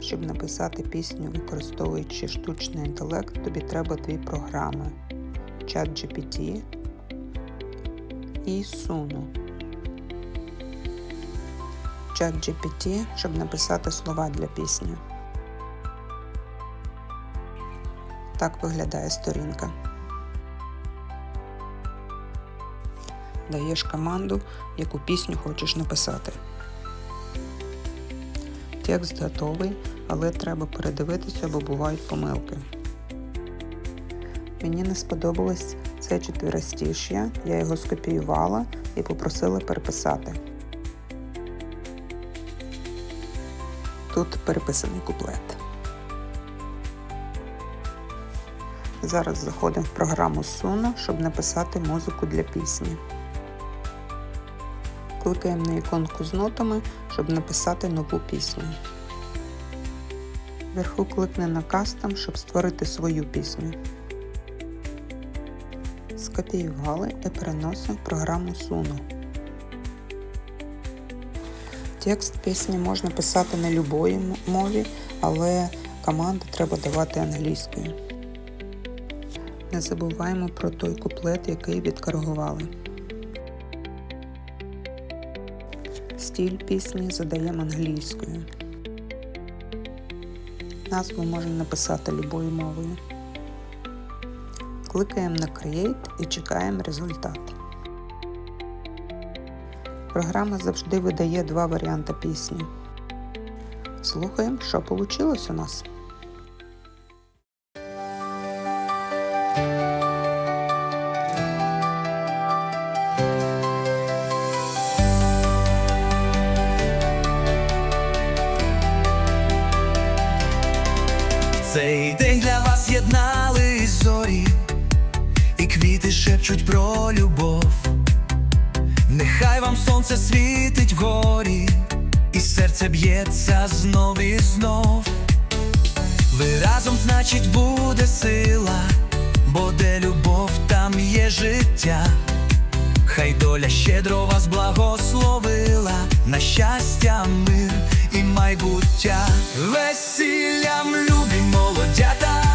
Щоб написати пісню, використовуючи штучний інтелект, тобі треба дві програми ChatGPT і Suno. ChatGPT, щоб написати слова для пісні. Так виглядає сторінка. Даєш команду, яку пісню хочеш написати. Текст готовий, але треба передивитися, бо бувають помилки. Мені не сподобалось це четверостіш'я, я його скопіювала і попросила переписати. Тут переписаний куплет. Зараз заходимо в програму Suno, щоб написати музику для пісні. Кликаємо на іконку з нотами, щоб написати нову пісню. Вверху кликни на Custom, щоб створити свою пісню. Скопіювали і переносимо в програму Suno. Текст пісні можна писати на будь-якій мові, але команди треба давати англійською. Не забуваємо про той куплет, який відкоригували. Стиль пісні задаємо англійською. Назву можна написати любою мовою. Кликаємо на Create і чекаємо результат. Програма завжди видає два варіанти пісні. Слухаємо, що вийшло у нас. Шепчуть про любов. Нехай вам сонце світить вгорі, і серце б'ється знов і знов. Ви разом, значить, буде сила, бо де любов, там є життя. Хай доля щедро вас благословила на щастя, мир і майбуття. Весіллям любі молодята,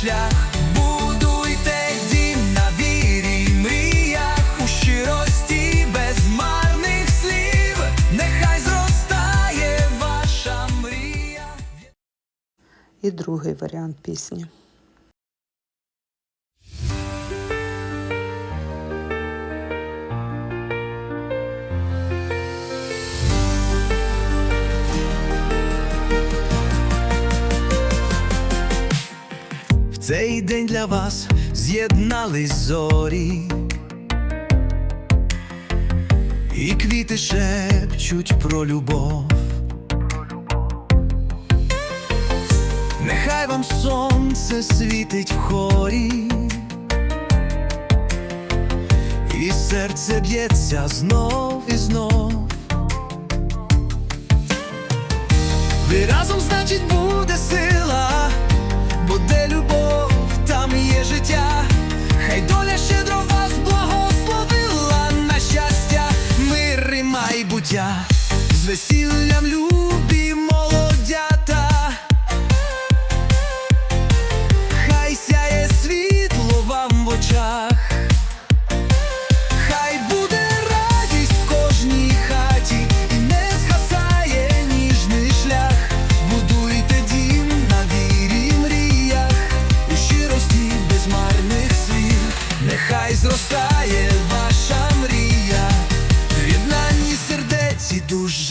шлях. Будуйте дім на вірі мріях у щирості без марних слів, нехай зростає ваша мрія. І другий варіант пісні. Цей день для вас з'єднались зорі, і квіти шепчуть про любов. Нехай вам сонце світить в хорі, і серце б'ється знов і знов. Ви разом, значить, буде сила, весіллям любі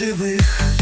живих.